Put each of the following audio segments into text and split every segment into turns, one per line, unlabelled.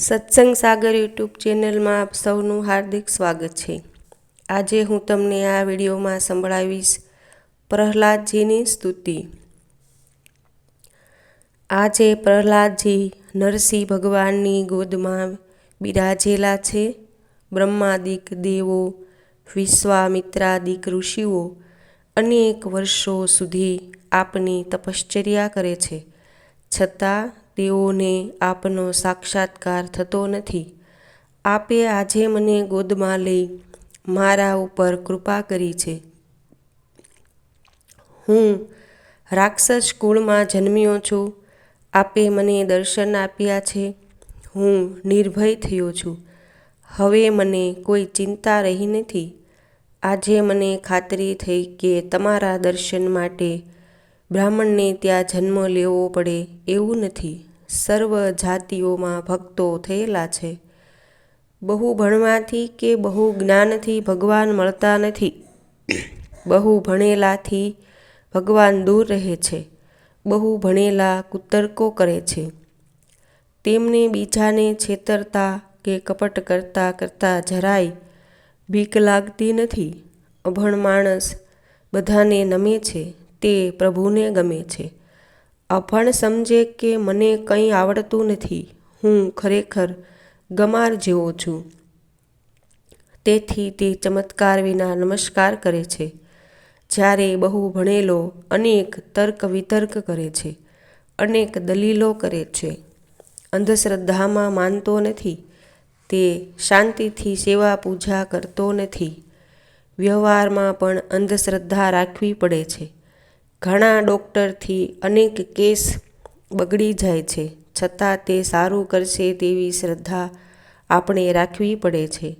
સત્સંગ સાગર યુટ્યુબ ચેનલમાં આપ સૌનું હાર્દિક સ્વાગત છે. આજે હું તમને આ વિડીયોમાં સંભળાવીશ પ્રહલાદજીની સ્તુતિ. આજે પ્રહલાદજી નરસિંહ ભગવાનની ગોદમાં બિરાજેલા છે. બ્રહ્માદિક દેવો, વિશ્વામિત્રાદિક ઋષિઓ અનેક વર્ષો સુધી આપની તપશ્ચર્યા કરે છે. છતાં તેઓને આપનો સાક્ષાત્કાર થતો નથી. આપે આજે મને ગોદમાં લઈ મારા ઉપર કૃપા કરી છે. હું રાક્ષસ કુળમાં જન્મ્યો છું. આપે મને દર્શન આપ્યા છે. હું નિર્ભય થયો છું. હવે મને કોઈ ચિંતા રહી નથી. આજે મને ખાતરી થઈ કે તમારા દર્શન માટે બ્રાહ્મણને ત્યાં જન્મ લેવો પડે એવું નથી. સર્વ જાતિઓમાં ભક્તો થયેલા છે. બહુ ભણવાથી કે બહુ જ્ઞાનથી ભગવાન મળતા નથી. બહુ ભણેલાથી ભગવાન દૂર રહે છે. બહુ ભણેલા કુતર્કો કરે છે. તેમને બીજાને છેતરતા કે કપટ કરતા કરતા જરાય બીક લાગતી નથી. અભણ માણસ બધાને નમે છે. તે પ્રભુને ગમે છે. અભણ સમજે કે મને કંઈ આવડતું નથી. હું ખરેખર ગમાર જેવો છું. તેથી તે ચમત્કાર વિના નમસ્કાર કરે છે. જ્યારે બહુ ભણેલો અનેક તર્ક વિતર્ક કરે છે. અનેક દલીલો કરે છે. અંધશ્રદ્ધામાં માનતો નથી. તે શાંતિથી સેવા પૂજા કરતો નથી. વ્યવહારમાં પણ અંધશ્રદ્ધા રાખવી પડે છે. ઘણા ડૉક્ટરથી અનેક કેસ બગડી જાય છે. છતાં તે સારું કરશે તેવી શ્રદ્ધા આપણે રાખવી પડે છે.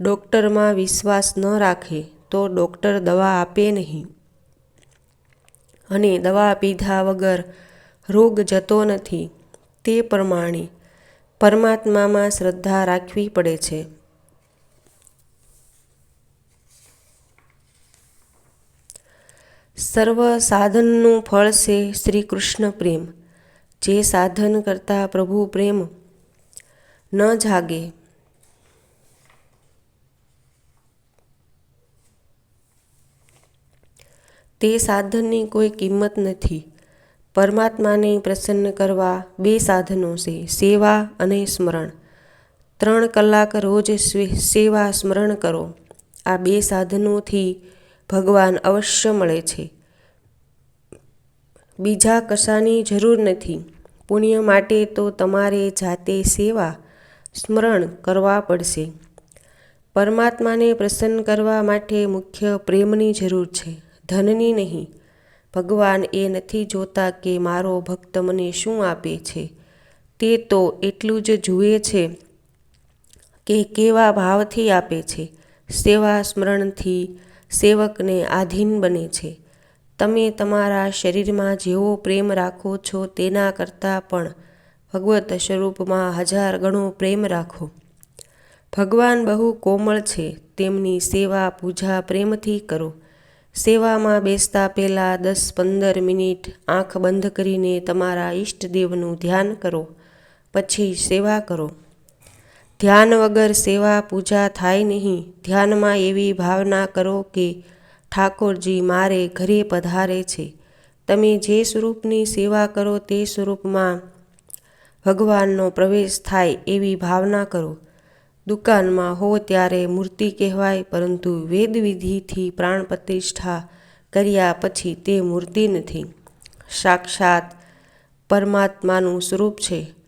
ડૉક્ટરમાં વિશ્વાસ ન રાખે તો ડૉક્ટર દવા આપે નહીં. અને દવા પીધા વગર રોગ જતો નથી. તે પ્રમાણે પરમાત્મામાં શ્રદ્ધા રાખવી પડે છે. સર્વ સાધનનું ફળ છે શ્રી કૃષ્ણ પ્રેમ. જે સાધન કરતા પ્રભુ પ્રેમ ન જાગે. તે સાધનની કોઈ કિંમત નથી. પરમાત્માને પ્રસન્ન કરવા બે સાધનો છે, સેવા અને સ્મરણ. ત્રણ કલાક રોજ સેવા સ્મરણ કરો. આ બે સાધનોથી ભગવાન અવશ્ય મળે છે. બીજા કશાની જરૂર નથી. પુણ્ય માટે તો તમારે જાતે સેવા, સ્મરણ કરવા પડશે. પરમાત્માને પ્રસન્ન કરવા માટે મુખ્ય પ્રેમની જરૂર છે, ધનની નહીં. ભગવાન એ નથી જોતા કે મારો ભક્ત મને શું આપે છે. તે તો એટલું જ જુએ છે કે કેવા ભાવથી આપે છે. સેવા, સ્મરણથી સેવકને આધીન બને છે. તમે તમારા શરીરમાં જેવો પ્રેમ રાખો છો તેના કરતાં પણ ભગવત સ્વરૂપમાં હજાર ગણો પ્રેમ રાખો. ભગવાન બહુ કોમળ છે, તેમની સેવા, પૂજા પ્રેમથી કરો. સેવામાં બેસતા પહેલાં દસ પંદર મિનિટ આંખ બંધ કરીને તમારા ઈષ્ટદેવનું ધ્યાન કરો. પછી સેવા કરો. ધ્યાન વગર સેવા, પૂજા થાય નહીં. ધ્યાનમાં એવી ભાવના કરો કે ઠાકોરજી મારે ઘરે પધારે છે. તમે જે સ્વરૂપની સેવા કરો તે સ્વરૂપમાં ભગવાનનો પ્રવેશ થાય એવી ભાવના કરો. દુકાનમાં હો ત્યારે મૂર્તિ કહેવાય, પરંતુ વેદવિધિથી પ્રાણ પ્રતિષ્ઠા કર્યા પછી તે મૂર્તિ નથી. સાક્ષાત પરમાત્માનું સ્વરૂપ છે.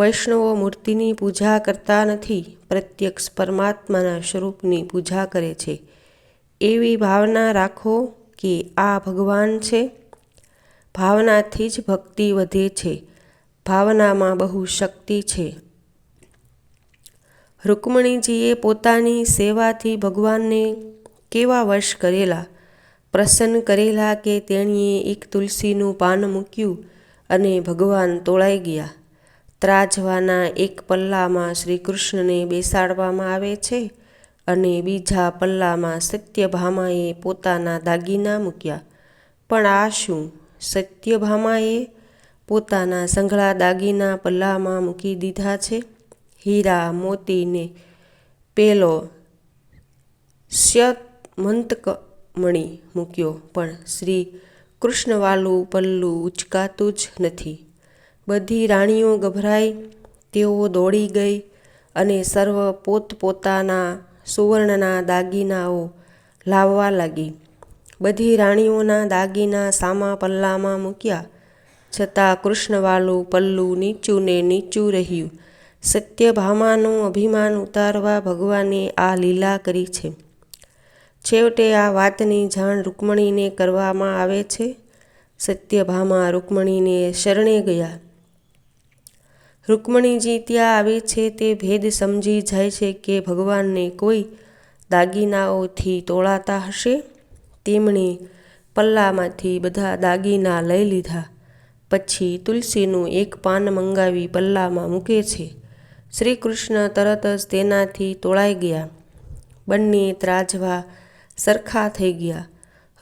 વૈષ્ણવો મૂર્તિની પૂજા કરતા નથી, પ્રત્યક્ષ પરમાત્માના સ્વરૂપની પૂજા કરે છે. એવી ભાવના રાખો કે આ ભગવાન છે. ભાવનાથી જ ભક્તિ વધે છે. ભાવનામાં બહુ શક્તિ છે. રૂકમણીજીએ પોતાની સેવાથી ભગવાનને કેવા વશ કરેલા, પ્રસન્ન કરેલા કે તેણીએ એક તુલસીનું પાન મૂક્યું અને ભગવાન તોળાઈ ગયા. ત્રાજવાના એક પલ્લામાં શ્રી કૃષ્ણને બેસાડવામાં આવે છે અને બીજા પલ્લામાં સત્યભામાએ પોતાના દાગીના મૂક્યા. પણ આ શું? સત્યભામાએ પોતાના સંઘળા દાગીના પલ્લામાં મૂકી દીધા છે? હીરા મોતીને પેલો પેલો સ્યમંતકમણી મૂક્યો, પણ શ્રી કૃષ્ણવાલું પલ્લું ઉચકાતું જ નથી. બધી રાણીઓ ગભરાઈ, તેઓ દોડી ગઈ અને સર્વ પોતપોતાના સુવર્ણના દાગીનાઓ લાવવા લાગી. બધી રાણીઓના દાગીના સામા પલ્લામાં મૂક્યા છતાં કૃષ્ણવાલું પલ્લું નીચું ને નીચું રહ્યું. સત્યભામાનું અભિમાન ઉતારવા ભગવાને આ લીલા કરી છે. છેવટે આ વાતની જાણ રૂકમણીને કરવામાં આવે છે. સત્યભામા રૂકમણીને શરણે ગયા. રૂકમણીજી ત્યાં આવે છે તે ભેદ સમજી જાય છે કે ભગવાનને કોઈ દાગીનાઓથી તોળાતા હશે. તેમણે પલ્લામાંથી બધા દાગીના લઈ લીધા. પછી તુલસીનું એક પાન મંગાવી પલ્લામાં મૂકે છે. શ્રી કૃષ્ણ તરત જ તેનાથી તોળાઈ ગયા. બંને ત્રાજવા સરખા થઈ ગયા.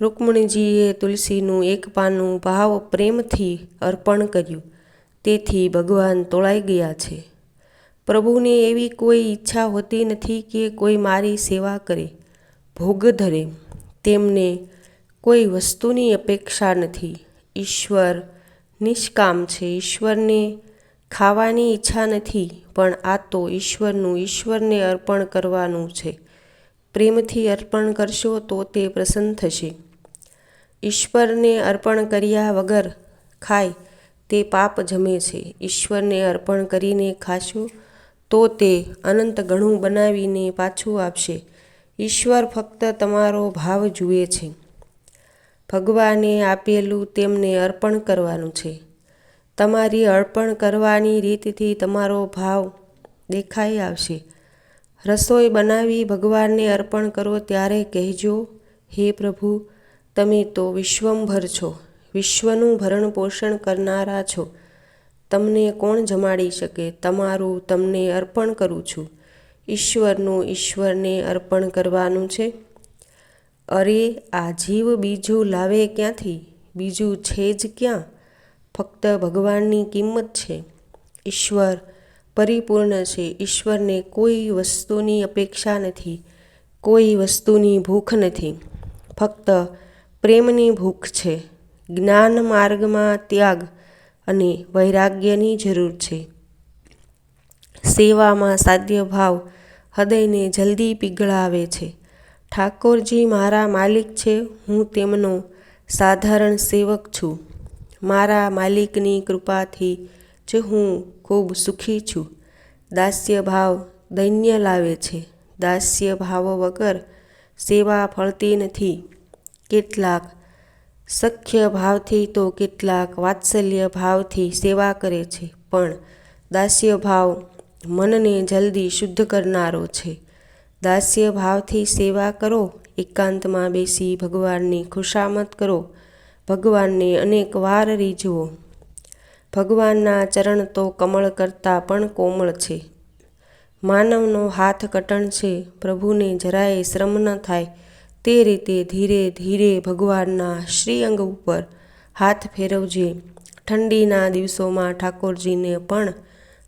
રૂકમણીજીએ તુલસીનું એક પાનું ભાવ પ્રેમથી અર્પણ કર્યું તેથી ભગવાન તોળાઈ ગયા છે. પ્રભુને એવી કોઈ ઈચ્છા હોતી નથી કે કોઈ મારી સેવા કરે, ભોગ ધરે. તેમને કોઈ વસ્તુની અપેક્ષા નથી. ઈશ્વર નિષ્કામ છે. ઈશ્વરને ખાવાની ઈચ્છા નથી પણ આ તો ઈશ્વરનું ઈશ્વરને અર્પણ કરવાનું છે. પ્રેમથી અર્પણ કરશો તો તે પ્રસન્ન થશે. ઈશ્વરને અર્પણ કર્યા વગર ખાય તે પાપ જમે છે. ઈશ્વરને અર્પણ કરીને ખાશો તો તે અનંત ગણું બનાવીને પાછું આપશે. ઈશ્વર ફક્ત તમારો ભાવ જુએ છે. ભગવાને આપેલું તેમને અર્પણ કરવાનું છે. તમારી અર્પણ કરવાની રીતથી તમારો ભાવ દેખાઈ આવશે. રસોઈ બનાવી ભગવાનને અર્પણ કરો ત્યારે કહેજો, હે પ્રભુ તમે તો વિશ્વંભર છો, વિશ્વનું ભરણ પોષણ કરનારા છો. તમને કોણ જમાડી શકે? તમારું તમને અર્પણ કરું છું. ઈશ્વરનું ઈશ્વરને અર્પણ કરવાનું છે. અરે આ જીવ બીજું લાવે ક્યાંથી? બીજું છે જ ક્યાં? ફક્ત ભગવાનની કિંમત છે. ઈશ્વર પરિપૂર્ણ છે. ઈશ્વરને કોઈ વસ્તુની અપેક્ષા નથી, કોઈ વસ્તુની ભૂખ નથી. ફક્ત પ્રેમની ભૂખ છે. જ્ઞાન માર્ગમાં ત્યાગ અને વૈરાગ્યની જરૂર છે. સેવામાં સાદ્ય ભાવ હૃદયને જલ્દી પીગળાવે છે. ઠાકોરજી મારા માલિક છે, હું તેમનો સાધારણ સેવક છું. મારા માલિકની કૃપાથી જ હું ખૂબ સુખી છું. દાસ્ય ભાવ દૈન્ય લાવે છે. દાસ્ય ભાવ વગર સેવા ફળતી નથી. કેટલાક સખ્યભાવથી તો કેટલાક વાત્સલ્ય ભાવથી સેવા કરે છે પણ દાસ્ય ભાવ મનને જલ્દી શુદ્ધ કરનારો છે. દાસ્ય ભાવથી સેવા કરો, એકાંતમાં બેસી ભગવાનની ખુશામત કરો, ભગવાનને અનેક વાર રીઝવો. ભગવાનના ચરણ તો કમળ કરતાં પણ કોમળ છે. માનવનો હાથ કટણ છે. પ્રભુને જરાય શ્રમ ન થાય તે રીતે ધીરે ધીરે ભગવાનના શ્રીઅંગ ઉપર હાથ ફેરવજે. ઠંડીના દિવસોમાં ઠાકોરજીને પણ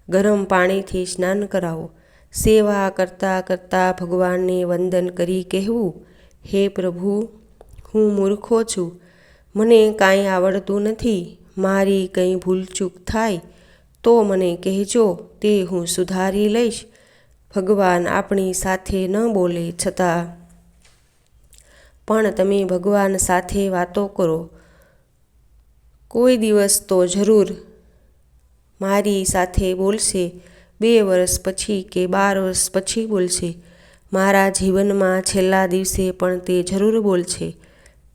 ગરમ પાણીથી સ્નાન કરાવો. સેવા કરતાં કરતાં ભગવાનને વંદન કરી કહેવું, હે પ્રભુ હું મૂર્ખો છું. મને કાંઈ આવડતું નથી. મારી કંઈ ભૂલચૂક થાય તો મને કહેજો તે હું સુધારી લઈશ. ભગવાન આપણી સાથે ન બોલે છતાં પણ તમે ભગવાન સાથે વાતો કરો. કોઈ દિવસ તો જરૂર મારી સાથે બોલશે. બે વર્ષ પછી કે બાર વર્ષ પછી બોલશે. મારા જીવનમાં છેલ્લા દિવસે પણ તે જરૂર બોલશે.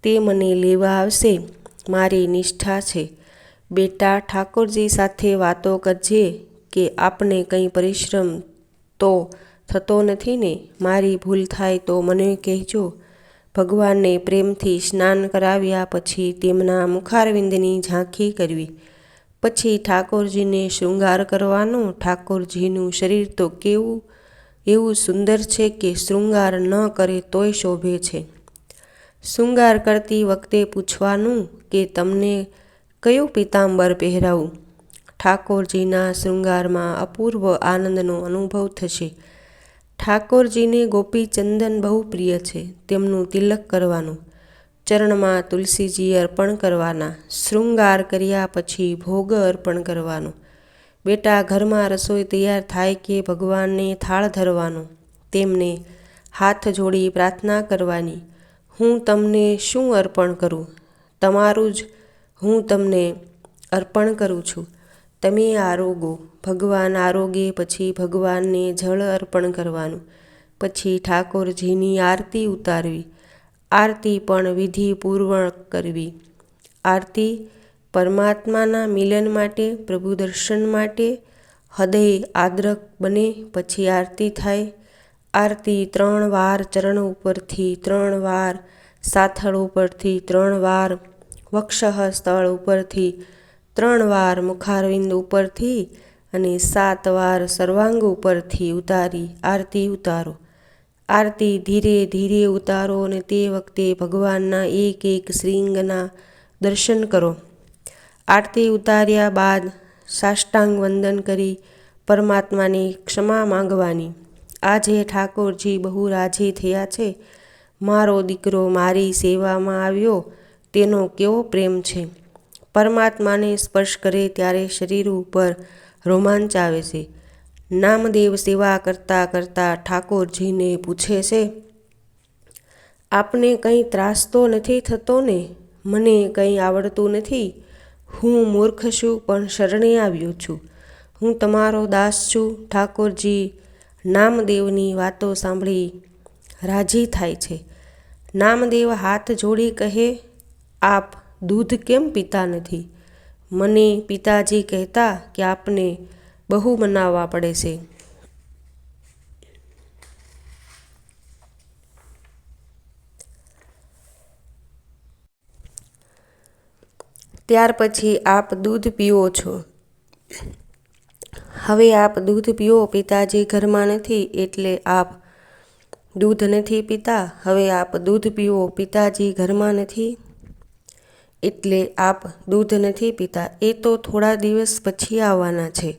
તે મને લેવા આવશે. મારી નિષ્ઠા છે. બેટા ઠાકોરજી સાથે વાતો કરજે કે આપને કંઈ પરિશ્રમ તો થતો નથી ને? મારી ભૂલ થાય તો મને કહેજો. ભગવાનને પ્રેમથી સ્નાન કરાવ્યા પછી તેમના મુખારવિંદની ઝાંખી કરવી. પછી ઠાકોરજીને શૃંગાર કરવાનો. ઠાકોરજીનું શરીર તો કેવું, એવું સુંદર છે કે શૃંગાર ન કરે તોય શોભે છે. શૃંગાર કરતી વખતે પૂછવાનું કે તમને કયું પીતાંબર પહેરાવું? ઠાકોરજીના શૃંગારમાં અપૂર્વ આનંદનો અનુભવ થશે ઠાકોરજીને ગોપીચંદન બહુ પ્રિય છે, તેમનું તિલક કરવાનું. ચરણમાં તુલસીજી અર્પણ કરવાના. શૃંગાર કર્યા પછી ભોગ અર્પણ કરવાનો. બેટા ઘરમાં રસોઈ તૈયાર થાય કે ભગવાનને થાળ ધરવાનો? તેમને હાથ જોડી પ્રાર્થના કરવાની. હું તમને શું અર્પણ કરું? તમારું જ હું તમને અર્પણ કરું છું. તમે આરોગો ભગવાન આરોગે પછી ભગવાનને જળ અર્પણ કરવાનું. પછી ઠાકોરજીની આરતી ઉતારવી. આરતી પણ વિધિપૂર્વક કરવી. આરતી પરમાત્માના મિલન માટે, પ્રભુ દર્શન માટે, હૃદય આદ્રક બને પછી આરતી થાય. આરતી ત્રણ વાર ચરણ ઉપરથી ત્રણ વાર, સાથળ ઉપરથી ત્રણ વાર, વક્ષઃ સ્થળ ઉપરથી ત્રણ વાર મુખારવિંદ ઉપરથી અને સાત વાર સર્વાંગ ઉપરથી ઉતારી આરતી ઉતારો. આરતી ધીરે ધીરે ઉતારો અને તે વખતે ભગવાનના એક એક શ્રીંગના દર્શન કરો. આરતી ઉતાર્યા બાદ સાષ્ટાંગ વંદન કરી પરમાત્માની ક્ષમા માંગવાની. આજે ઠાકોરજી બહુ રાજી થયા છે. મારો દીકરો મારી સેવામાં આવ્યો. તેનો કેવો પ્રેમ છે? પરમાત્માને સ્પર્શ કરે ત્યારે શરીર ઉપર રોમાંચ આવે છે. નામદેવ સેવા કરતાં કરતાં ઠાકોરજીને પૂછે છે, આપને કંઈ ત્રાસ તો નથી થતો ને? મને કંઈ આવડતું નથી? હું મૂર્ખ છું, પણ શરણે આવ્યો છું. હું તમારો દાસ છું. ઠાકોરજી નામદેવની વાતો સાંભળી રાજી થાય છે. નામદેવ હાથ જોડી કહે, આપ દૂધ કેમ પીતા નથી? મને પિતાજી કહેતા કે આપને બહુ મનાવવા પડે છે. ત્યાર પછી આપ દૂધ પીવો છો. હવે આપ દૂધ પીવો પિતાજી ઘરમાં નથી એટલે આપ દૂધ નથી પીતા. હવે આપ દૂધ પીવો પિતાજી ઘરમાં નથી. એટલે આપ દૂધ નથી પીતા, એ તો થોડા દિવસ પછી આવવાના છે.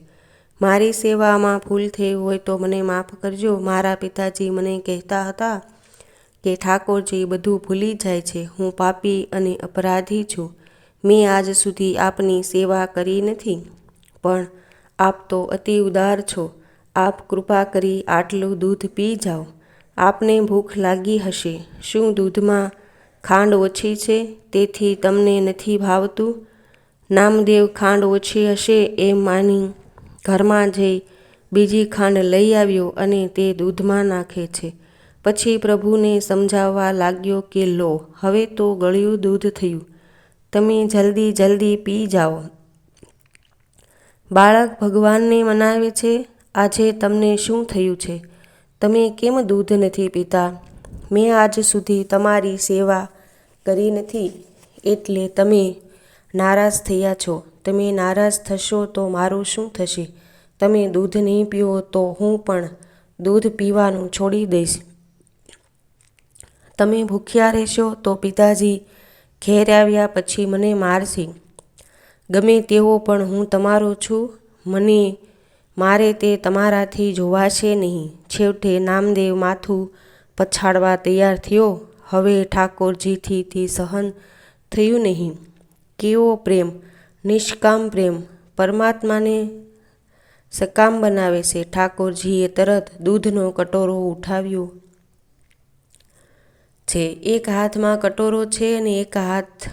મારી સેવામાં ભૂલ થઈ હોય તો મને માફ કરજો. મારા પિતાજી મને કહેતા હતા કે ઠાકોરજી, બધું ભૂલી જાય છે. હું પાપી અને અપરાધી છું. મેં આજ સુધી આપની સેવા કરી નથી. પણ આપ તો અતિ ઉદાર છો. આપ કૃપા કરી આટલું દૂધ પી જાઓ. આપને ભૂખ લાગી હશે. શું દૂધમાં ખાંડ ઓછી છે, તેથી તમને નથી ભાવતું. નામદેવ ખાંડ ઓછી હશે એમ માની ઘરમાં જઈ બીજી ખાંડ લઈ આવ્યો અને તે દૂધમાં નાખે છે. પછી પ્રભુને સમજાવવા લાગ્યો કે લો, હવે તો ગળ્યું દૂધ થયું. તમે જલ્દી જલ્દી પી જાઓ. બાળક ભગવાનને મનાવે છે, આજે તમને શું થયું છે? તમે કેમ દૂધ નથી પીતા? મેં આજ સુધી તમારી સેવા કરી નથી એટલે તમે નારાજ થયા છો. તમે નારાજ થશો તો મારું શું થશે? તમે દૂધ નહીં પીવો તો હું પણ દૂધ પીવાનું છોડી દઈશ. તમે ભૂખ્યા રહેશો તો પિતાજી ઘેર આવ્યા પછી મને મારશે. ગમે તેવો પણ હું તમારો છું. મને મારે તે તમારાથી જોવાશે નહીં. છેવટે નામદેવ માથું પછાડવા તૈયાર થયો. હવે ઠાકોરજીથી સહન થયું નહીં. કેવો પ્રેમ, નિષ્કામ પ્રેમ. પરમાત્માને સકામ બનાવે છે. ઠાકોરજીએ તરત દૂધનો કટોરો ઉઠાવ્યો છે. એક હાથમાં કટોરો છે અને એક હાથ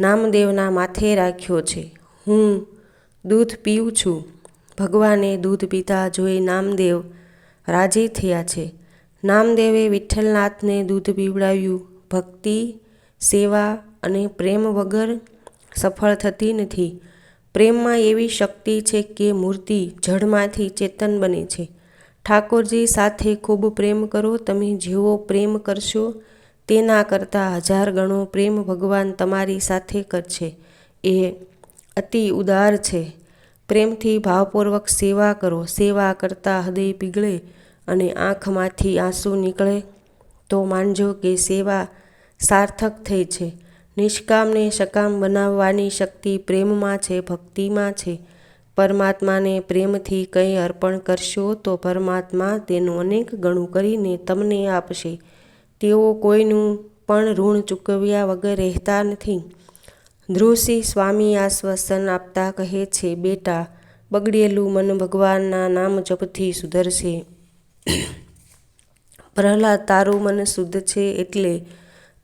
નામદેવના માથે રાખ્યો છે. હું દૂધ પીઉં છું. ભગવાને દૂધ પીતા જોઈ નામદેવ રાજી થયા છે. નામદેવે વિઠ્ઠલનાથને દૂધ પીવડાવ્યું. ભક્તિ, સેવા અને પ્રેમ વગર સફળ થતી નથી. પ્રેમમાં એવી શક્તિ છે કે મૂર્તિ જળમાંથી ચેતન બને છે. ઠાકોરજી સાથે ખૂબ પ્રેમ કરો, તમે જેવો પ્રેમ કરશો, તેના કરતાં હજાર ગણો પ્રેમ ભગવાન તમારી સાથે કરશે. એ અતિ ઉદાર છે. પ્રેમથી ભાવપૂર્વક સેવા કરો. સેવા કરતાં હૃદય પીગળે અને આંખમાંથી આંસુ નીકળે તો માનજો કે સેવા સાર્થક થઈ છે. નિષ્કામને સકામ બનાવવાની શક્તિ પ્રેમમાં છે, ભક્તિમાં છે. પરમાત્માને પ્રેમથી કંઈ અર્પણ કરશો તો પરમાત્મા તેનું અનેક ગણું કરીને તમને આપશે. તેઓ કોઈનું પણ ઋણ ચૂકવ્યા વગર રહેતા નથી. ધ્રુવસિંહ સ્વામી આશ્વાસન આપતા કહે છે, બેટા, બગડેલું મન ભગવાનના નામ જપથી સુધરશે. પ્રહલાદ તારું મન શુદ્ધ છે એટલે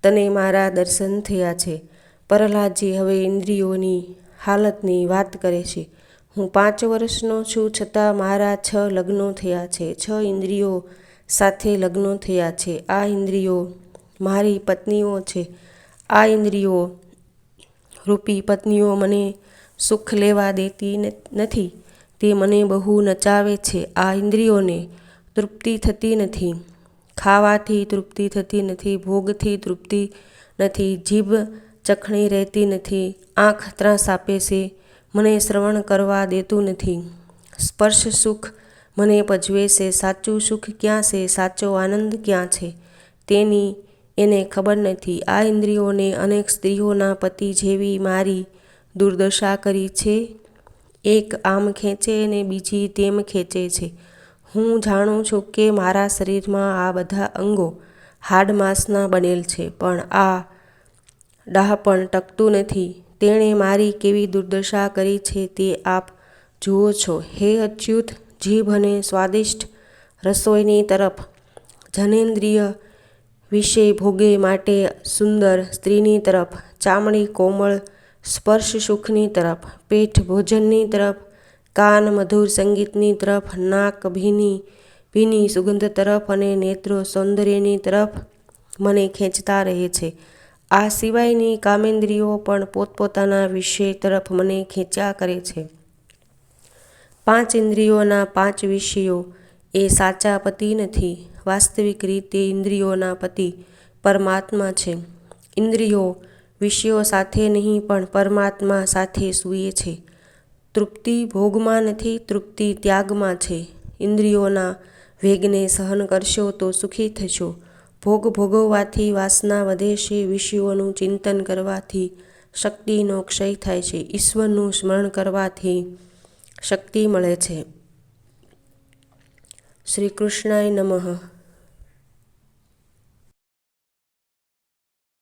તને મારા દર્શન થયા છે. પ્રહલાદજી હવે ઇન્દ્રિયોની હાલતની વાત કરે છે. હું પાંચ વર્ષનો છું છતાં મારા છ લગ્નો થયા છે. છ ઇન્દ્રિયો સાથે લગ્નો થયા છે. આ ઇન્દ્રિયો મારી પત્નીઓ છે. આ ઇન્દ્રિયો રૂપી પત્નીઓ મને સુખ લેવા દેતી નથી. તે મને બહુ નચાવે છે. આ ઇન્દ્રિયોને તૃપ્તિ થતી નથી. ખાવાથી તૃપ્તિ થતી નથી, ભોગથી તૃપ્તિ નથી, જીભ ચખણી રહેતી નથી, આંખ ત્રાસ આપે છે, મને શ્રવણ કરવા દેતું નથી. સ્પર્શ સુખ મને પજવે છે, સાચું સુખ ક્યાં છે, સાચો આનંદ ક્યાં છે? તેની એને ખબર નથી. આ ઇન્દ્રિયોને અનેક સ્ત્રીઓના પતિ જેવી મારી દુર્દશા કરી છે. એક આમ ખેંચે અને બીજી તેમ ખેંચે છે. હું જાણું છું કે મારા શરીરમાં આ બધા અંગો હાડ માંસના બનેલ છે, પણ આ ડહાપણ ટકતું નથી. તેણે મારી કેવી દુર્દશા કરી છે તે આપ જુઓ છો. હે અચ્યુત જીભ અને સ્વાદિષ્ટ રસોઈની તરફ. જનેન્દ્રિય વિષય ભોગે માટે સુંદર સ્ત્રીની તરફ. ચામડી કોમળ સ્પર્શ સુખની તરફ. પેઠ ભોજનની તરફ. કાન મધુર સંગીતની તરફ, નાક ભીની ભીની સુગંધ તરફ અને નેત્રો સૌંદર્યની તરફ મને ખેંચતા રહે છે. આ સિવાયની કામેન્દ્રિયો પણ પોતપોતાના વિષય તરફ મને ખેંચ્યા કરે છે. પાંચ ઇન્દ્રિયોના પાંચ વિષયો, એ સાચા પતિ નથી. વાસ્તવિક રીતે ઇન્દ્રિયોના પતિ પરમાત્મા છે. ઇન્દ્રિયો વિષયો સાથે નહીં પણ પરમાત્મા સાથે સૂએ છે. તૃપ્તિ ભોગમાં નથી, તૃપ્તિ ત્યાગમાં છે. ઇન્દ્રિયોના વેગને સહન કરશો તો સુખી થશો. ભોગ ભોગવવાથી વાસના વધે છે, વિષયોનું ચિંતન કરવાથી શક્તિનો ક્ષય થાય છે, ઈશ્વરનું સ્મરણ કરવાથી શક્તિ મળે છે. શ્રી કૃષ્ણાય નમઃ.